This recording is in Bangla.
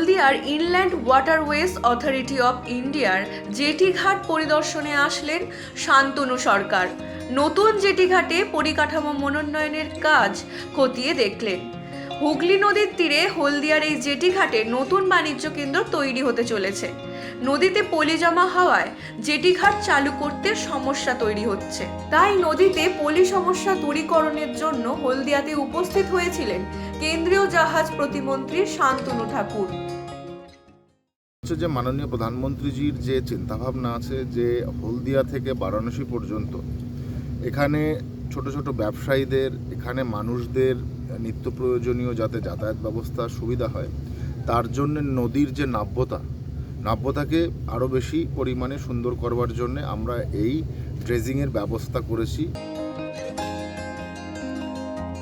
হলদিয়ার ইনল্যান্ড ওয়াটারওয়েজ অথরিটি অফ ইন্ডিয়ার জেটি ঘাট পরিদর্শনে আসলেন শান্তনু সরকার। নতুন জেটি ঘাটে পরিকাঠামো মনোন্নয়নের কাজ খতিয়ে দেখলেন। হুগলি নদীর তীরে হলদিয়ার এই জেটি ঘাটে নতুন বাণিজ্য কেন্দ্র তৈরি হতে চলেছে। নদীতে পলি জমা হওয়ায় জেটি ঘাট চালু করতে সমস্যা তৈরি হচ্ছে। তাই নদীতে পলি সমস্যা দূরীকরণের জন্য হলদিয়াতে উপস্থিত হয়েছিলেন কেন্দ্রীয় জাহাজ প্রতিমন্ত্রী শান্তনু ঠাকুর। হচ্ছে যে মাননীয় প্রধানমন্ত্রীজির যে চিন্তাভাবনা আছে যে হলদিয়া থেকে বারাণসী পর্যন্ত এখানে ছোট ছোট ব্যবসায়ীদের, এখানে মানুষদের নিত্য প্রয়োজনীয় যাতে যাতায়াত ব্যবস্থা সুবিধা হয়, তার জন্য নদীর যে নাব্যতা, নাব্যতাকে আরও বেশি পরিমাণে সুন্দর করবার জন্য আমরা এই ড্রেজিংয়ের ব্যবস্থা করেছি।